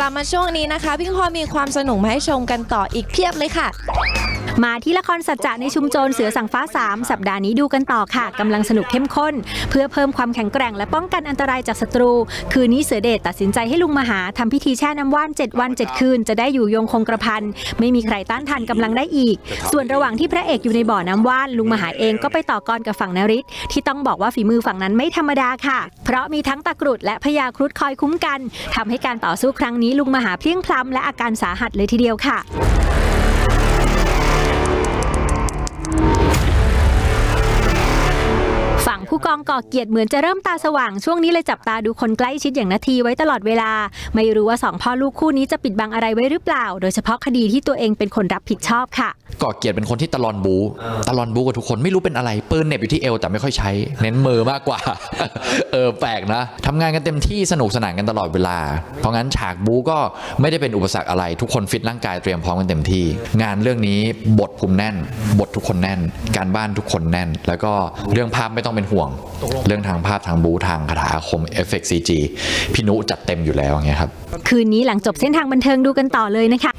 กลับมาช่วงนี้นะคะ พี่พอมีความสนุกมาให้ชมกันต่ออีกเพียบเลยค่ะ มาที่ละครสัจจะในชุมโจรเสือสังฟ้า 3 สัปดาห์นี้ดูกันต่อค่ะกำลังสนุกเข้มข้น เพื่อเพิ่มความแข็งแกร่งและป้องกันอันตรายจากศัตรู คืนนี้เสือเดชตัดสินใจให้ลุงมหาทำพิธีแช่น้ำว่าน 7 วัน 7 คืน จะได้อยู่ยงคงกระพันไม่มีใครต้านทานกำลังได้อีก ส่วนระหว่างที่พระเอกอยู่ในบ่อน้ำว่านลุงมหาเองก็ไปต่อกรกับฝั่งนริศที่ต้องบอกว่าฝีมือฝั่งนั้นไม่ธรรมดาค่ะ เพราะมีทั้งตะกรุดและพญาครุฑคอยคุ้มกันทำให้การต่อสู้ครั้งนี้ลุงมหาเพลียงพล้ำและอาการสาหัสเลยทีเดียวค่ะ ผู้กองก่อเกียรติเหมือนจะเริ่มตาสว่างช่วงนี้เลยจับตาดูคนใกล้ชิดอย่างนาทีไว้ตลอดเวลา ไม่รู้ว่าสองพ่อลูกคู่นี้จะปิดบังอะไรไว้หรือเปล่า โดยเฉพาะคดีที่ตัวเองเป็นคนรับผิดชอบค่ะ ก่อเกียรติเป็นคนที่ตะลอนบูตะลอนบูกับทุกคนไม่รู้เป็นอะไรปืนเน็บอยู่ที่เอวแต่ไม่ค่อยใช้ เน้นมือมากกว่า เออแปลกนะทำงานกันเต็มที่สนุกสนานกันตลอดเวลา เพราะงั้นฉากบูก็ไม่ได้เป็นอุปสรรคอะไร ทุกคนฟิตร่างกายเตรียมพร้อมกันเต็มที่ งานเรื่องนี้บทภูมิแน่น บททุกคนแน่น การบ้านทุกคนแน่น แล้วก็เรื่องภาพไม่ต้องเป็นห่วงเรื่องทางภาพทางบูทางคาถาอาคมเอฟเฟกต์ซีจีพี่นุจัดเต็มอยู่แล้วอย่างเงี้ยครับ คืนนี้หลังจบเส้นทางบันเทิงดูกันต่อเลยนะคะ